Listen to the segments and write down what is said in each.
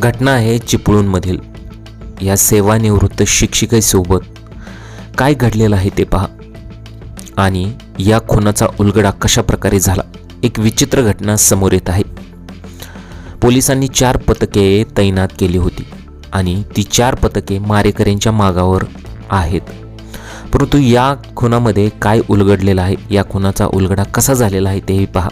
घटना आहे चिपळूणमधील. या सेवानिवृत्त शिक्षिकेसोबत काय घडलेलं आहे ते पहा. आणि या खुनाचा उलगडा कशा प्रकारे झाला एक विचित्र घटना समोर येत आहे. पोलिसांनी चार पथके तैनात केली होती आणि ती चार पथके मारेकऱ्यांच्या मागावर आहेत. परंतु या खुनामध्ये काय उलगडलेलं आहे या खुनाचा उलगडा कसा झालेला आहे तेही पहा.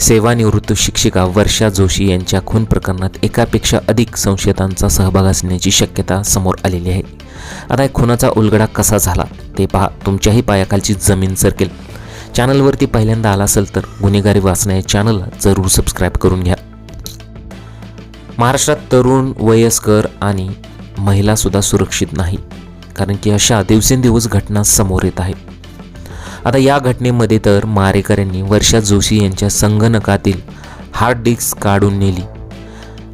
सेवानिवृत्त शिक्षिका वर्षा जोशी यांच्या खून प्रकरणात एकापेक्षा अधिक संशयितांचा सहभाग असण्याची शक्यता समोर आलेली आहे. आता या खुनाचा उलगडा कसा झाला ते पहा तुमच्याही पायाखालची जमीन सरकेल चॅनलवरती पहिल्यांदा आला असेल तर गुन्हेगारी वाचना या चॅनलला जरूर सबस्क्राईब करून घ्या. महाराष्ट्रात तरुण वयस्कर आणि महिलासुद्धा सुरक्षित नाही कारण की अशा दिवसेंदिवस घटना समोर येत आहेत आता या घटनेमध्ये तर मारेकऱ्यांनी वर्षा जोशी यांच्या संगणकातील हार्ड डिस्क काढून नेली.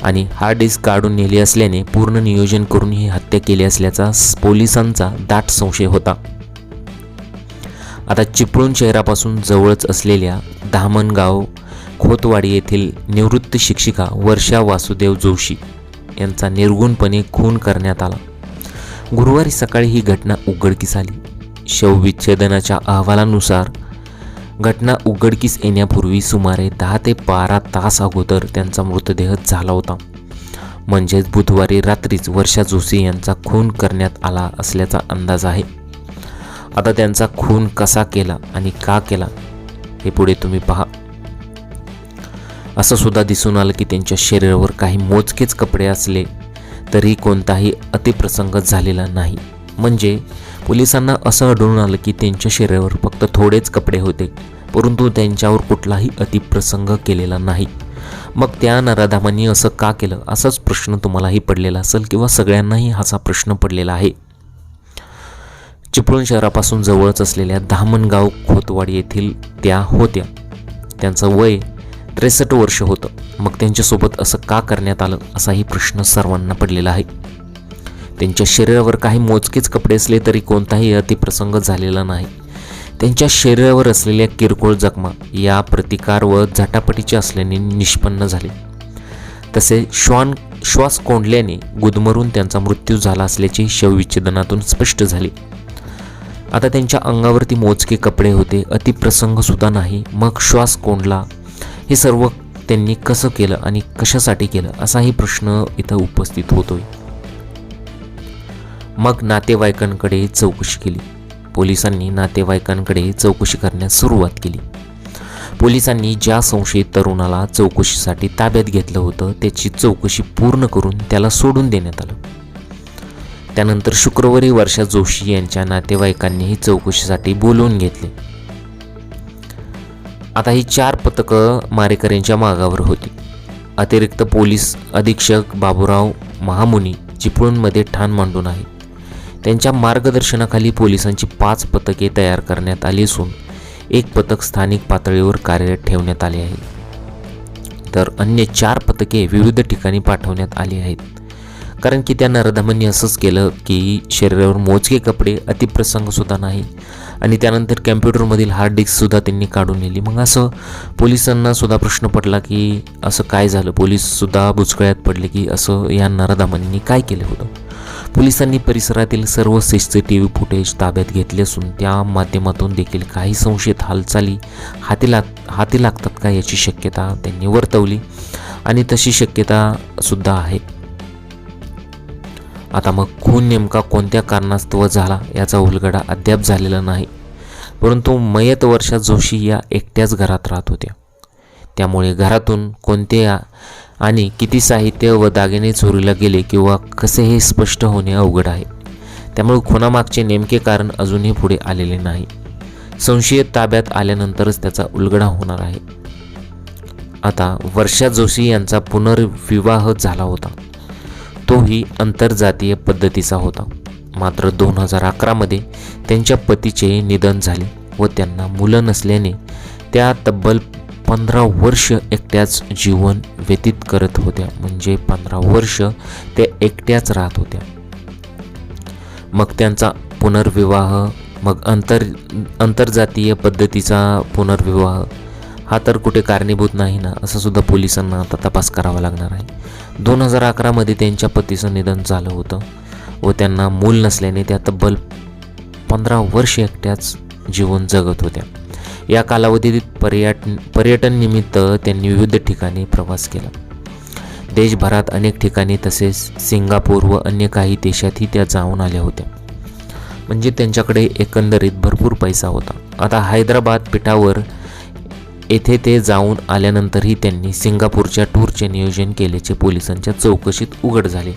आणि हार्ड डिस्क काढून नेली असल्याने पूर्ण नियोजन करून ही हत्या केली असल्याचा पोलिसांचा दाट संशय होता. आता चिपळूण शहरापासून जवळच असलेल्या धामणगाव खोतवाडी येथील निवृत्त शिक्षिका वर्षा वासुदेव जोशी यांचा निर्गुणपणे खून करण्यात आला. गुरुवारी सकाळी ही घटना उघडकीस आली. शवविच्छेदनाच्या अहवालानुसार घटना उघडकीस येण्यापूर्वी सुमारे दहा ते बारा तास अगोदर त्यांचा मृतदेह झाला होता. म्हणजेच बुधवारी रात्रीच वर्षा जोशी यांचा खून करण्यात आला असल्याचा अंदाज आहे. आता त्यांचा खून कसा केला आणि का केला हे पुढे तुम्ही पहा. असं सुद्धा दिसून आलं की त्यांच्या शरीरावर काही मोजकेच कपडे असले तरी कोणताही अतिप्रसंग झालेला नाही. म्हणजे पोलिसांना असं आढळून आलं की त्यांच्या शरीरावर फक्त थोडेच कपडे होते परंतु त्यांच्यावर कुठलाही अतिप्रसंग केलेला नाही. मग त्या नराधामांनी असं का केलं? असाच प्रश्न तुम्हालाही पडलेला असेल किंवा सगळ्यांनाही असा प्रश्न पडलेला आहे. चिपळूण शहरापासून जवळच असलेल्या धामणगाव खोतवाडी येथील त्या होत्या. त्यांचं वय त्रेसष्ट वर्ष होतं. मग त्यांच्यासोबत असं का करण्यात आलं? असाही प्रश्न सर्वांना पडलेला आहे. त्यांच्या शरीरावर काही मोजकेच कपडे असले तरी कोणताही अतिप्रसंग झालेला नाही. त्यांच्या शरीरावर असलेल्या किरकोळ जखमा या प्रतिकार व झटापटीच्या असल्याने निष्पन्न झाले. तसे श्वान श्वास कोंडल्याने गुदमरून त्यांचा मृत्यू झाला असल्याचे शवविच्छेदनातून स्पष्ट झाले. आता त्यांच्या अंगावरती मोजके कपडे होते अतिप्रसंगसुद्धा नाही. मग श्वास कोंडला. हे सर्व त्यांनी कसं केलं आणि कशासाठी केलं असाही प्रश्न इथं उपस्थित होतोय. मग नातेवाईकांकडे चौकशी केली. पोलिसांनी नातेवाईकांकडे चौकशी करण्यास सुरुवात केली. पोलिसांनी ज्या संशयित तरुणाला चौकशीसाठी ताब्यात घेतलं होतं त्याची चौकशी पूर्ण करून त्याला सोडून देण्यात आलं. त्यानंतर शुक्रवारी वर्षा जोशी यांच्या नातेवाईकांनीही चौकशीसाठी बोलवून घेतले. आता ही चार पथकं मारेकऱ्यांच्या मागावर होती. अतिरिक्त पोलीस अधीक्षक बाबूराव महामुनी चिपळूणमध्ये ठाण मांडून आहेत त्यांच्या मार्गदर्शनाखाली पोलिसांची पाच पथके तयार करण्यात आली असून एक पथक स्थानिक पातळीवर कार्यरत ठेवण्यात आले आहे. तर अन्य चार पथके विविध ठिकाणी पाठवण्यात आली आहेत. कारण की त्या नरधमांनी असंच केलं की शरीरावर मोजके कपडे अतिप्रसंगसुद्धा नाही आणि त्यानंतर कॅम्प्युटरमधील हार्ड डिस्कसुद्धा त्यांनी काढून नेली. मग असं पोलिसांनासुद्धा प्रश्न पडला की असं काय झालं? पोलीससुद्धा बुचकळ्यात पडले की असं या नरधमांनी काय केलं होतं? पोलिसांनी परिसरातील सर्व C C T V footage ताब्यात घेतले असून त्या माध्यमातून देखील काही संशयित हालचाली हाती लाग हाती लागतात का याची शक्यता त्यांनी वर्तवली आणि तशी शक्यता सुद्धा आहे. आता मग खून नेमका कोणत्या कारणास्तव झाला याचा उलगडा अद्याप झालेला नाही परंतु मयत वर्षा जोशी या एकट्याच घरात राहत होत्या. त्यामुळे घरातून कोणत्या आणि किती साहित्य व दागिने चोरीला गेले किंवा कसे हे स्पष्ट होणे अवघड आहे. त्यामुळे खुनामागचे नेमके कारण अजूनही पुढे आलेले नाही. संशयित ताब्यात आल्यानंतरच त्याचा उलगडा होणार आहे. आता वर्षा जोशी यांचा पुनर्विवाह झाला होता. तोही आंतरजातीय पद्धतीचा होता. मात्र दोन हजार अकरामध्ये त्यांच्या पतीचे निधन झाले व त्यांना मुलं नसल्याने त्या तब्बल पंधरा वर्ष एकट्याच जीवन व्यतीत करत होत्या. म्हणजे पंधरा वर्ष त्या एकट्याच राहत होत्या. मग त्यांचा पुनर्विवाह मग अंतर आंतरजातीय पद्धतीचा पुनर्विवाह हा तर कुठे कारणीभूत नाही ना असं सुद्धा पोलिसांना आता तपास करावा लागणार आहे. दोन हजार अकरामध्ये त्यांच्या पतीचं निधन झालं होतं व त्यांना मूल नसल्याने त्या तब्बल पंधरा वर्ष एकट्याच जीवन जगत होत्या. या कालावधीत पर्यटन पर्यटन निमित्त त्यांनी विविध ठिकाणी प्रवास केला. देशभरात अनेक ठिकाणी तसेच सिंगापूर व अन्य काही देशातही त्या जाऊन आल्या होत्या. म्हणजे त्यांच्याकडे एकंदरीत भरपूर पैसा होता. आता हैदराबाद पीठावर येथे ते जाऊन आल्यानंतरही त्यांनी सिंगापूरच्या टूरचे नियोजन केल्याचे पोलिसांच्या चौकशीत उघड झाले.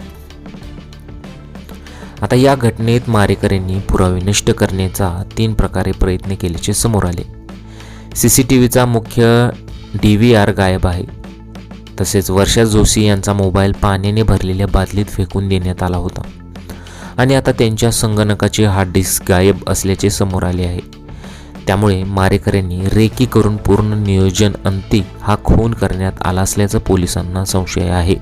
आता या घटनेत मारेकऱ्यांनी पुरावे नष्ट करण्याचा तीन प्रकारे प्रयत्न केल्याचे समोर आले. सी सी टी व्हीचा मुख्य डी व्ही आर गायब आहे. तसेच वर्षा जोशी यांचा मोबाईल पाण्याने भरलेल्या बादलीत फेकून देण्यात आला होता. आणि आता त्यांच्या संगणकाचे हार्ड डिस्क गायब असल्याचे समोर आले आहे. त्यामुळे मारेकऱ्यांनी रेकी करून पूर्ण नियोजन अंती हा खून करण्यात आला असल्याचं पोलिसांना संशय आहे.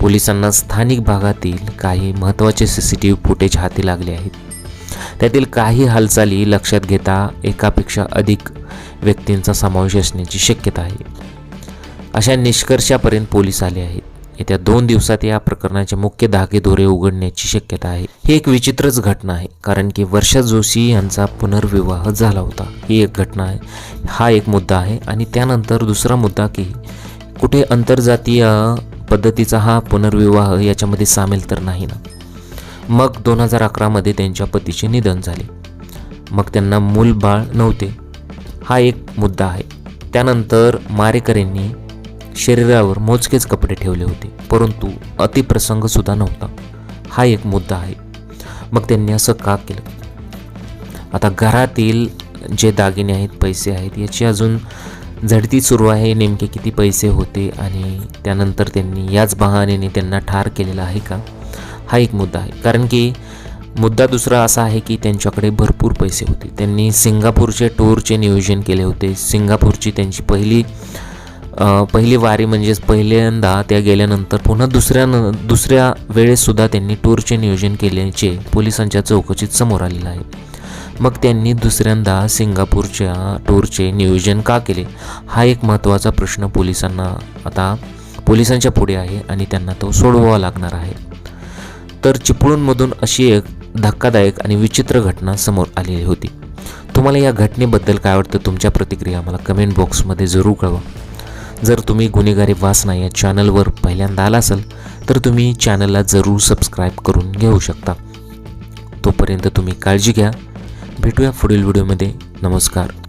पोलिसांना स्थानिक भागातील काही महत्त्वाचे C C T V footage हाती लागले आहेत. त्यातील काही हालचाली लक्षात घेता एकापेक्षा अधिक व्यक्तींचा समावेश असण्याची शक्यता आहे. अशा निष्कर्षापर्यंत पोलीस आले आहेत. येत्या दोन दिवसात या प्रकरणाचे मुख्य धागेदोरे उघडण्याची शक्यता आहे. ही एक विचित्रच घटना आहे कारण की वर्षा जोशी यांचा पुनर्विवाह झाला होता. ही एक घटना आहे. हा एक मुद्दा आहे आणि त्यानंतर दुसरा मुद्दा की कुठे आंतरजातीय पद्धतीचा हा पुनर्विवाह याच्यामध्ये सामील तर नाही ना? मग दोन हजार अकरामध्ये त्यांच्या पतीचे निधन झाले. मग त्यांना मूल बाळ नव्हते. हा एक मुद्दा आहे. त्यानंतर मारेकऱ्यांनी शरीरावर मोजकेच कपडे ठेवले होते परंतु अतिप्रसंगसुद्धा नव्हता. हा एक मुद्दा आहे. मग त्यांनी असं का केलं? आता घरातील जे दागिने आहेत पैसे आहेत याची अजून झडती सुरू आहे नेमके किती पैसे होते आणि त्यानंतर त्यांनी याच बहाण्याने त्यांना ठार केलेला आहे का? हा एक मुद्दा आहे. कारण की मुद्दा दुसरा असा आहे की त्यांच्याकडे भरपूर पैसे होते. त्यांनी सिंगापूरचे टूरचे नियोजन केले होते. सिंगापूरची त्यांची पहिली पहिली वारी म्हणजेच पहिल्यांदा त्या गेल्यानंतर पुन्हा दुसऱ्या न दुसऱ्या वेळेससुद्धा त्यांनी टूरचे नियोजन केल्याचे पोलिसांच्या चौकशीत समोर आलेलं आहे. मग त्यांनी दुसऱ्यांदा सिंगापूरच्या टूरचे नियोजन का केले? हा एक महत्त्वाचा प्रश्न पोलिसांना आता पोलिसांच्या पुढे आहे आणि त्यांना तो सोडवावा लागणार आहे. तर चिपळूणमधून अशी एक धक्कादायक आणि विचित्र घटना समोर आलेली होती. तुम्हाला या घटनेबद्दल काय वाटतं? तुमच्या प्रतिक्रिया मला कमेंट बॉक्समध्ये जरूर कळवा. जर तुम्ही गुन्हेगारी वासना या चॅनलवर पहिल्यांदा आला असाल तर तुम्ही चॅनलला जरूर सबस्क्राईब करून घेऊ शकता. तोपर्यंत तुम्ही काळजी घ्या. भेटूया पुढील व्हिडिओमध्ये नमस्कार.